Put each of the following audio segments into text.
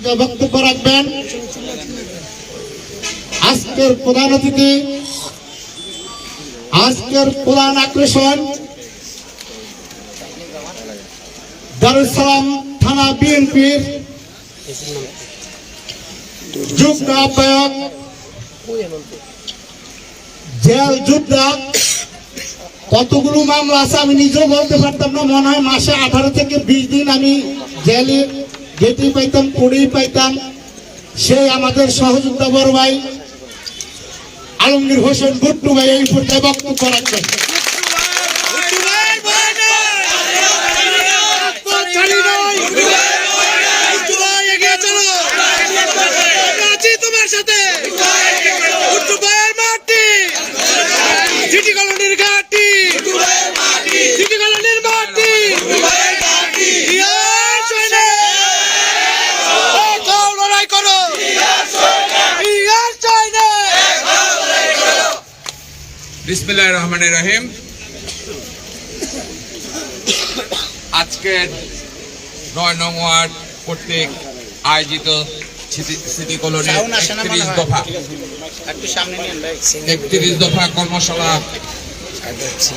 পর্যায়ে বক্তব্য রাখবেন। আজকের প্রধান অতিথি, আজকের প্রধান আকর্ষণ দারুসালাম থানা বিএনপির যুগ্ম আহ্বায়ক জেল যোদ্ধা। কতগুলো মামলা আছে আমি নিজেও বলতে পারতাম না, মনে হয় মাসে আঠারো থেকে বিশ দিন আমি জেলে যেতেই পাইতাম, কুড়ি পাইতাম। সে আমাদের সহযোদ্ধা বড় ভাই, আলমগীর হোসেন গুট্টু ভাই এই পর্যায়ে বক্তব্য রাখবেন তোমার সাথে উত্তর পায়ের মাটি সিটি কলোনির ঘাটি সিটি কলোনির মাটি ইয়ার সৈনে কাউ লড়াই করো ইয়ার সৈনে বিসমিল্লাহ রহমান রহিম। আজকের নয় নং ওয়ার্ড কর্তৃক আয়োজিত সিটি- কলোনির একত্রিশ দফা। একটু সামনে নিয়ে ভাই একত্রিশ দফা কর্মশালা।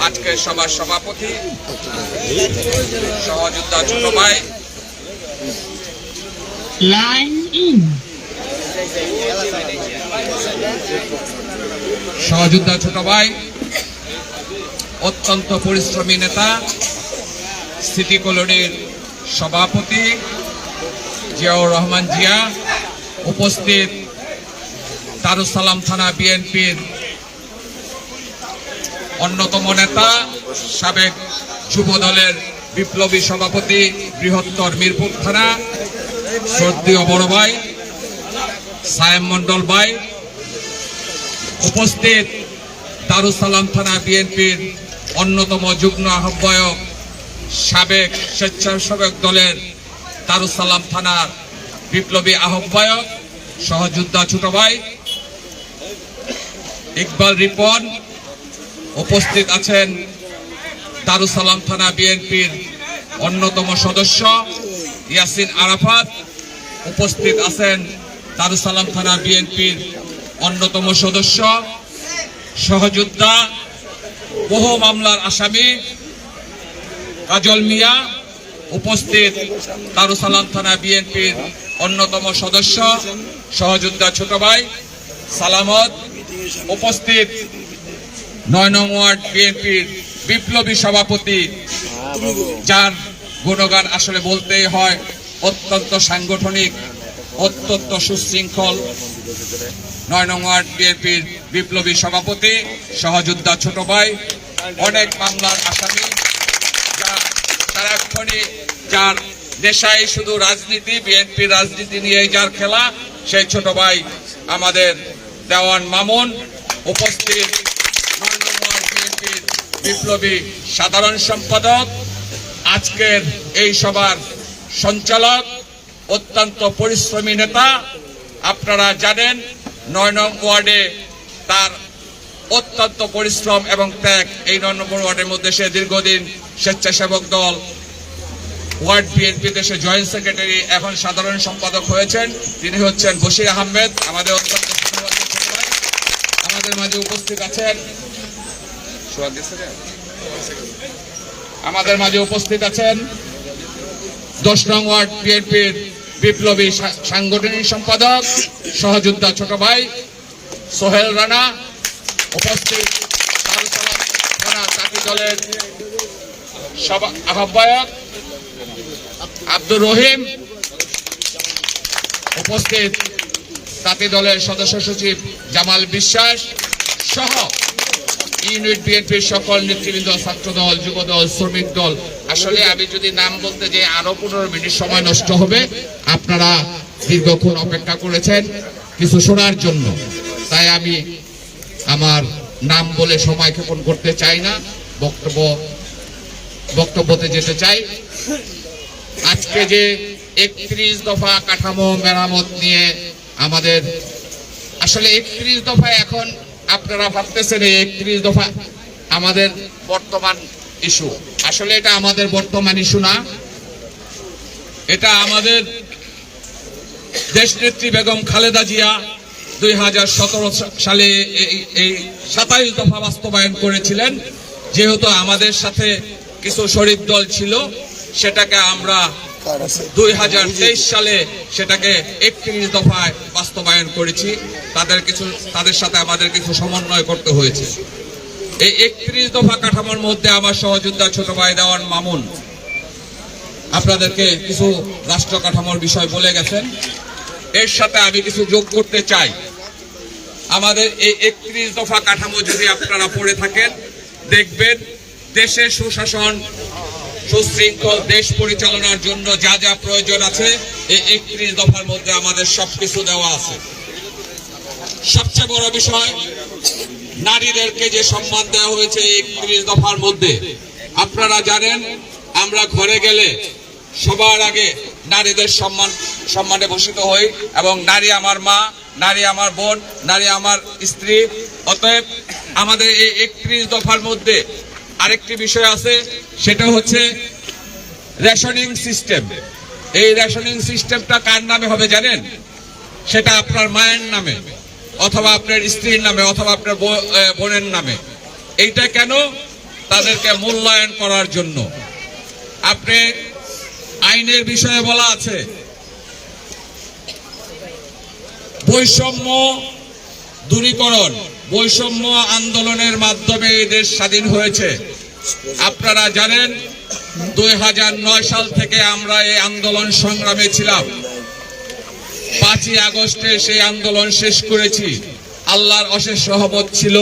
আজকের সভার সভাপতি সহযোদ্ধা ছোট ভাই। সহযোদ্ধা ছোট ভাই। অত্যন্ত পরিশ্রমী নেতা, সিটি কলোনির সভাপতি জিয়াউর রহমান জিয়া, উপস্থিত দারুসালাম থানা বিএনপির অন্যতম নেতা, সাবেক যুব দলের বিপ্লবী সভাপতি বৃহত্তর মিরপুর থানা, শ্রদ্ধীয় বড় ভাই সায়েম মন্ডল ভাই, উপস্থিত দারুসালাম থানা বিএনপির অন্যতম যুগ্ম আহ্বায়ক সাবেক স্বেচ্ছাসেবক দলের দারুসালাম থানার বিপ্লবী আহ্বায়ক সহযোদ্ধা ছোট ভাই ইকবাল রিপন উপস্থিত আছেন দারুসালাম থানা বিএনপির অন্যতম সদস্য ইয়াসিন আরাফাত উপস্থিত আছেন দারুসালাম থানা বিএনপির অন্যতম সদস্য সহযোদ্ধা বহু মামলার আসামি কাজল মিয়া উপস্থিত দারুসালাম থানা বিএনপির অন্যতম সদস্য, সহযোদ্ধা ছোট ভাই সালামত উপস্থিত নয় নং ওয়ার্ড বিএনপির বিপ্লবী সভাপতি, যার গুণগান আসলে বলতেই হয়, অত্যন্ত সাংগঠনিক। অত্যন্ত সুশৃঙ্খল। নয় নং ওয়ার্ড বিএনপির বিপ্লবী সভাপতি, সহযোদ্ধা ছোট ভাই, অনেক মামলার আসামি সারাক্ষণই যার নেশায় শুধু রাজনীতি, বিএনপি রাজনীতি নিয়ে যার খেলা, সেই ছোট ভাই আমাদের দেওয়ান মামুন উপস্থিত। বিপ্লবী সাধারণ সম্পাদক, আজকের এই সভার সঞ্চালক অত্যন্ত পরিশ্রমী নেতা আপনারা জানেন, নয় নং ওয়ার্ডে তার অত্যন্ত পরিশ্রম এবং ত্যাগ এই নয় নম্বর ওয়ার্ডের মধ্যে সে দীর্ঘদিন স্বেচ্ছাসেবক দল, ওয়ার্ড বিএনপি দেশে জয়েন্ট সেক্রেটারি এখন সাধারণ সম্পাদক হয়েছেন তিনি হচ্ছেন বশির আহমেদ আমাদের অত্যন্ত। আমাদের মাঝে উপস্থিত আছেন? আমাদের মাঝে উপস্থিত আছেন দশ নং ওয়ার্ড বিএনপির বিপ্লবী সাংগঠনিক সম্পাদক, সহযোদ্ধা ছোট ভাই সোহেল রানা, উপস্থিত দলের আহ্বায়ক আব্দুর রহিম, উপস্থিত তাঁতি দলের সদস্য সচিব জামাল বিশ্বাস সহ ইউনিট বিএনপির সকল নেতৃবৃন্দ ছাত্র দল যুব দল শ্রমিক দল, আসলে আমি যদি নাম বলতে যে আরও পনেরো মিনিট সময় নষ্ট হবে। আপনারা দীর্ঘক্ষণ অপেক্ষা করেছেন কিছু শোনার জন্য। তাই আমি আমার নাম বলে সময় ক্ষেপণ করতে চাই না, বক্তব্য, বক্তব্যতে যেতে চাই। আজকে যে একত্রিশ দফা কাঠামো মেরামত নিয়ে আমাদের, আসলে একত্রিশ দফা এখন আপনারা ভাবতেছেন এই একত্রিশ দফা আমাদের বর্তমান ইস্যু। আসলে এটা আমাদের বর্তমান ইস্যু না। এটা আমাদের দেশনেত্রী বেগম খালেদা জিয়া দুই হাজার সতেরো সালে এই- সাতাইশ দফা বাস্তবায়ন করেছিলেন। যেহেতু আমাদের সাথে কিছু শরিক দল ছিল, সেটাকে আমরা দুই হাজার তেইশ সালে সেটাকে একত্রিশ দফায় বাস্তবায়ন করেছি। তাদের কিছু, তাদের সাথে আমাদের কিছু সমন্বয় করতে হয়েছে। এই একত্রিশ দফা কাঠামোর মধ্যে আমার সহযোদ্ধা ছোট ভাই দেওয়ান মামুন। আপনাদেরকে কিছু রাষ্ট্র কাঠামোর বিষয় বলে গেছেন। এর সাথে আমি কিছু যোগ করতে চাই। আমাদের এই একত্রিশ দফা কাঠামো যদি আপনারা পড়ে থাকেন, দেখবেন দেশের সুশাসন সুশৃঙ্খল দেশ পরিচালনার জন্য যা যা প্রয়োজন আছে, এই একত্রিশ দফার মধ্যে আমাদের সবকিছু দেওয়া আছে। সবচেয়ে বড় বিষয়, নারীদেরকে যে সম্মান দেওয়া হয়েছে একত্রিশ দফার মধ্যে। আপনারা জানেন, আমরা ঘরে গেলে সবার আগে নারীদের সম্মান, সম্মানে ভূষিত হই এবং নারী আমার মা, নারী আমার বোন, নারী আমার স্ত্রী। অতএব আমাদের এই একত্রিশ দফার মধ্যে আরেকটি বিষয় আছে, সেটা হচ্ছে রেশনিং সিস্টেম এই রেশনিং সিস্টেমটা কার নামে হবে জানেন? সেটা আপনার মায়ের নামে, অথবা আপনার স্ত্রীর নামে, অথবা আপনার বোনের নামে। এইটা কেন? তাদেরকে মূল্যায়ন করার জন্য। আপনি আইনের বিষয়ে বলা আছে, বৈষম্য দূরীকরণ। বৈষম্য আন্দোলনের মাধ্যমে দেশ স্বাধীন হয়েছে। আপনারা জানেন, দুই হাজার নয় সাল থেকে আমরা এই আন্দোলন সংগ্রামে ছিলাম। পাঁচই আগস্টে সেই আন্দোলন শেষ করেছি। আল্লাহর অশেষ সহমত ছিল।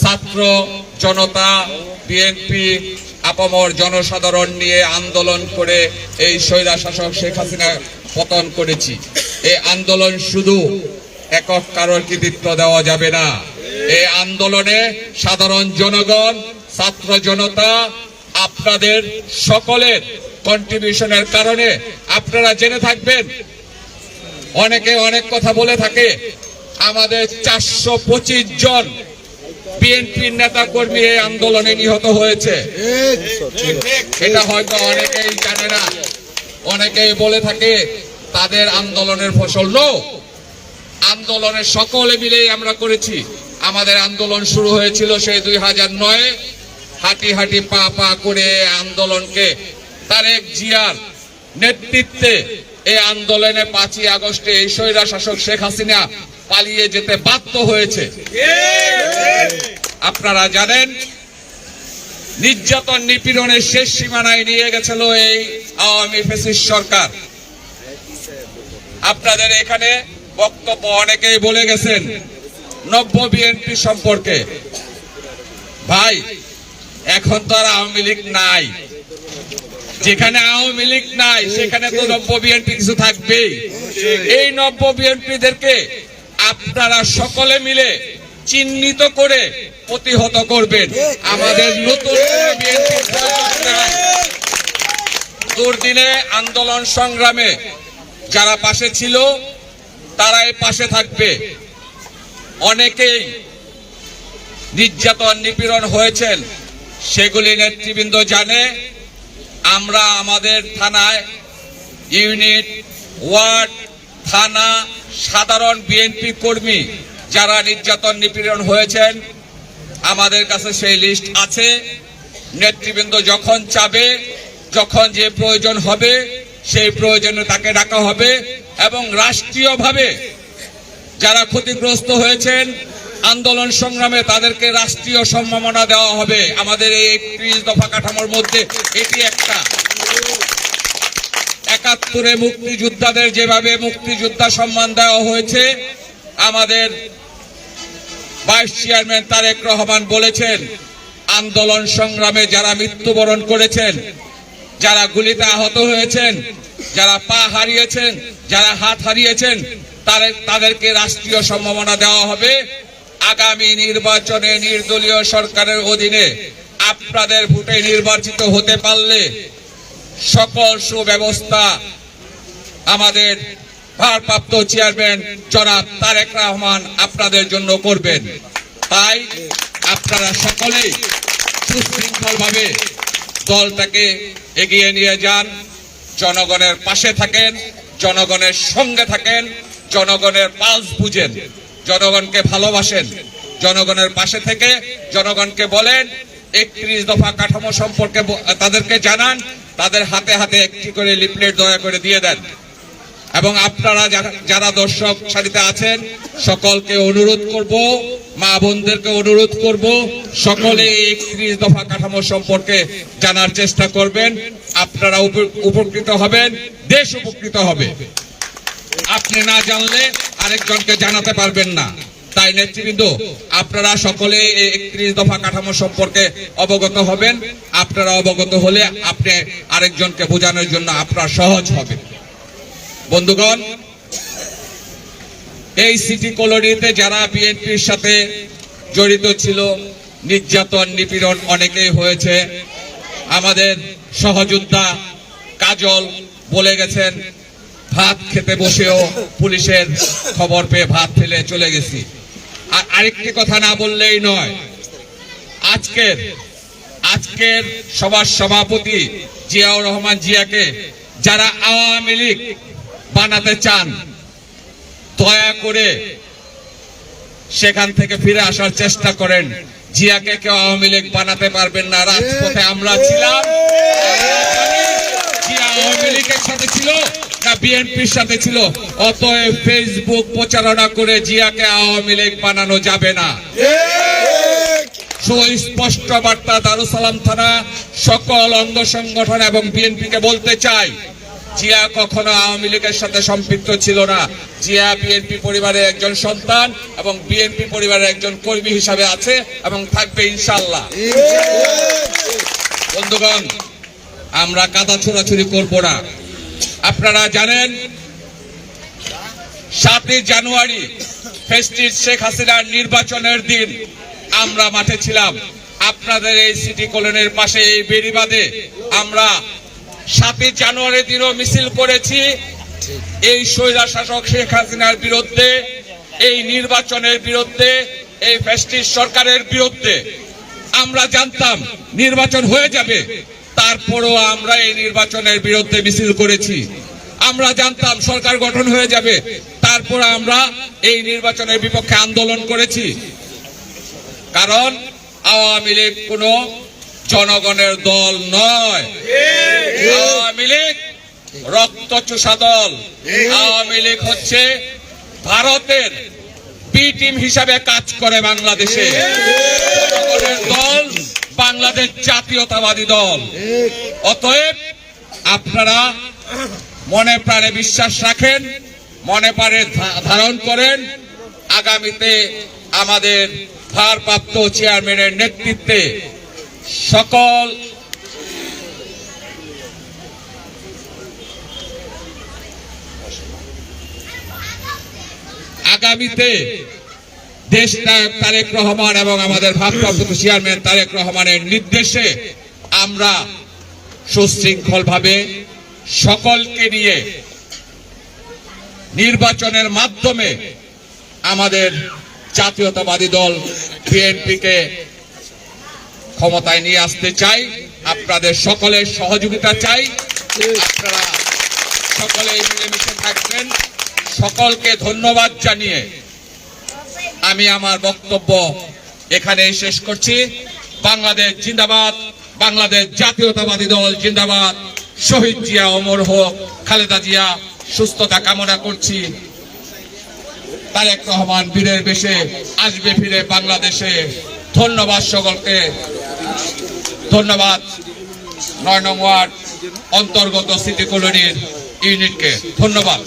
ছাত্র জনতা, বিএনপি, আপামর জনসাধারণ নিয়ে আন্দোলন করে এই স্বৈরা শাসক শেখ হাসিনা পতন করেছি। এই আন্দোলন শুধু একক কারোর কৃতিত্ব দেওয়া যাবে না। এই আন্দোলনে সাধারণ জনগণ, ছাত্র জনতা, আপনাদের সকলের কন্ট্রিবিউশনের কারণে আপনারা জেনে থাকবেন। অনেকে অনেক কথা বলে থাকে, আমাদের চারশো পঁচিশ জন বিএনপির নেতা কর্মী এই আন্দোলনে নিহত হয়েছে। এটা হয়তো অনেকেই জানে না। অনেকেই বলে থাকে, তাদের আন্দোলনের ফসল নো। আন্দোলনের সকলে মিলেই আমরা করেছি। আমাদের আন্দোলন শুরু হয়েছিল সেই দুই হাজার নয়। হাঁটি হাঁটি পা পা করে আন্দোলনকে তারেক জিয়ার নেতৃত্বে এই আন্দোলনে পাঁচই আগস্টে এই স্বৈরা শাসক শেখ হাসিনা পালিয়ে যেতে বাধ্য হয়েছে। আপনারা জানেন, নির্যাতন নিপীড়নের শেষ সীমানায় নিয়ে গেছিল এই আওয়ামী ফেসিস সরকার। আপনাদের এখানে বক্তব্য অনেকেই বলে গেছেন নব্য বিএনপি সম্পর্কে। ভাই, এখন তো আর আওয়ামী লীগ নাই। যেখানে আওয়ামী লীগ নাই, সেখানে তো নব্য বিএনপি কিছু থাকবেই। এই নব্য বিএনপিদেরকে আপনারা সকলে মিলে চিহ্নিত করে প্রতিহত করবেন। আমাদের নতুন দুর্দিনে আন্দোলন সংগ্রামে যারা পাশে ছিল, তারাই পাশে থাকবে। অনেকেই নির্যাতন, নিপীড়ন হয়েছেন। সেগুলি নেতৃবৃন্দ জানে। আমরা আমাদের থানায় ইউনিট ওয়ার্ড থানা সাধারণ বিএনপি কর্মী যারা নির্যাতন, নিপীড়ন হয়েছেন, আমাদের কাছে সেই লিস্ট আছে। নেতৃবৃন্দ যখন চাবে, যখন যে প্রয়োজন হবে, সেই প্রয়োজনে তাকে ডাকা হবে এবং রাষ্ট্রীয়ভাবে যারা ক্ষতিগ্রস্ত হয়েছেন, আন্দোলন সংগ্রামে তাদেরকে রাষ্ট্রীয় সম্মাননা দেওয়া হবে। আমাদের এই একত্রিশ দফা কাঠামোর মধ্যে এটি একটা। একাত্তরে মুক্তিযোদ্ধাদের যেভাবে মুক্তিযোদ্ধা সম্মান দেওয়া হয়েছে, আমাদের ভাইস চেয়ারম্যান তারেক রহমান বলেছেন, আন্দোলন সংগ্রামে যারা মৃত্যুবরণ করেছেন, যারা গুলিতে আহত হয়েছেন, যারা পা হারিয়েছেন, যারা হাত হারিয়েছেন তাদেরকে রাষ্ট্রীয় সম্ভাবনা দেওয়া হবে। আগামী নির্বাচনে নির্দলীয় সরকারের অধীনে আপনাদের ভোটে নির্বাচিত হতে পারলে সকল সুব্যবস্থা আমাদের ভারপ্রাপ্ত চেয়ারম্যান জনাব তারেক রহমান আপনাদের জন্য করবেন। তাই আপনারা সকলেই সুশৃঙ্খলভাবে দলটাকে এগিয়ে নিয়ে যান, জনগণের পাশে থাকেন, জনগণের সঙ্গে থাকেন। জনগণের পালস বুঝেন, জনগণকে ভালোবাসেন, জনগণের পাশে থেকে জনগণকে বলেন, একত্রিশ দফা কাঠামো সম্পর্কে তাদেরকে জানান, তাদের হাতে হাতে একটি করে লিফলেট দয়া করে দিয়ে দেন। এবং আপনারা যারা- দর্শক সারিতে আছেন, সকলকে অনুরোধ করব, মা বোনদেরকে অনুরোধ করব, সকলে একত্রিশ দফা কাঠামো সম্পর্কে জানার চেষ্টা করবেন। আপনারা উপ- উপকৃত হবেন, দেশ উপকৃত হবে। আপনি না জানলে আরেকজনকে জানাতে পারবেন না। তাই নেতৃবৃন্দ আপনারা সকলে একত্রিশ দফা কাঠামো সম্পর্কে অবগত হবেন। আপনারা অবগত হলে আপনি আরেকজনকে বোঝানোর জন্য আপনার সহজ হবে বন্ধুগণ, এই সিটি কলোনিতে যারা বিএনপির সাথে জড়িত ছিল, নির্যাতন, নিপীড়ন অনেকেই হয়েছে। আমাদের সহযোদ্ধা কাজল বলে গেছেন ভাত খেতে বসেও পুলিশের খবর পেয়ে ভাত ফেলে চলে গেছি। আর আরেকটি কথা না বললেই নয়, আজকের আজকের সবার সভাপতি জিয়াউর রহমান জিয়াকে যারা আওয়ামী লীগ বানাতে চান, দয়া করে সেখান থেকে ফিরে আসার চেষ্টা করেন। জিয়াকে কেউ আওয়ামী লীগ বানাতে পারবেন না, রাজপথে আমরা ছিলাম। জিয়া আওয়ামী লীগের সাথে ছিল। না বিএনপির সাথে ছিল, অতএব ফেসবুক প্রচারণা করে জিয়াকে আওয়ামী লীগ বানানো যাবে না। সুস্পষ্ট বার্তা দারুসালাম থানা, সকল অঙ্গ সংগঠন এবং বিএনপিকে বলতে চাই, জিয়া কখনো আওয়ামী লীগের সাথে সম্পৃক্ত ছিল না। জিয়া বিএনপি পরিবারের একজন সন্তান এবং বিএনপি পরিবারের একজন কর্মী হিসাবে আছে এবং থাকবে ইনশাল্লাহ বন্ধুগণ, আমরা কাদা ছোড়াছুরি করব না। আপনারা জানেন, সাতই জানুয়ারি ফেস্টিজ শেখ হাসিনার নির্বাচনের দিন আমরা মাঠে ছিলাম। আপনাদের এই সিটি কলোনির পাশে এই বেড়িবাদে আমরা সাতই জানুয়ারি দিনও মিছিল করেছি। এই স্বৈরা শাসক শেখ হাসিনার বিরুদ্ধে, এই নির্বাচনের বিরুদ্ধে, এই ফেস্টিজ সরকারের বিরুদ্ধে আমরা জানতাম নির্বাচন হয়ে যাবে। তারপরও আমরা এই নির্বাচনের বিরুদ্ধে মিছিল করেছি। আমরা জানতাম সরকার গঠন হয়ে যাবে। তারপর আমরা এই নির্বাচনের বিপক্ষে আন্দোলন করেছি। কারণ আওয়ামী লীগ কোন জনগণের দল নয়। আওয়ামী লীগ রক্ত চোষা দল। আওয়ামী লীগ হচ্ছে ভারতের পি টিম হিসাবে কাজ করে বাংলাদেশে। জনগণের দল বাংলাদেশ জাতীয়তাবাদী দল। অতএব আপনারা মনে প্রাণে বিশ্বাস রাখেন, মনে প্রাণে ধারণ করেন। আগামীতে আমাদের ভারপ্রাপ্ত চেয়ারম্যানের নেতৃত্বে সকল আগামীতে দেশ নায়ক তারেক রহমান এবং আমাদের ভারপ্রাপ্ত চেয়ারম্যান তারেক রহমানের নির্দেশে আমরা সুশৃঙ্খল ভাবে সকলকে নিয়ে নির্বাচনের মাধ্যমে আমাদের জাতীয়তাবাদী দল বিএনপিকে ক্ষমতায় নিয়ে আসতে চাই। আপনাদের সকলের সহযোগিতা চাই। আপনারা সকলে মিলেমিশে থাকবেন। সকলকে ধন্যবাদ জানিয়ে আমি আমার বক্তব্য এখানে শেষ করছি। বাংলাদেশ জিন্দাবাদ। বাংলাদেশ জাতীয়তাবাদী দল জিন্দাবাদ। শহীদ জিয়া অমর হোক, খালেদা জিয়া সুস্থতা কামনা করছি। তারেক রহমান বীরের বেশে আসবে ফিরে বাংলাদেশে। ধন্যবাদ সকলকে। ধন্যবাদ নয় নং ওয়ার্ড অন্তর্গত সিটি কলোনির ইউনিটকে। ধন্যবাদ।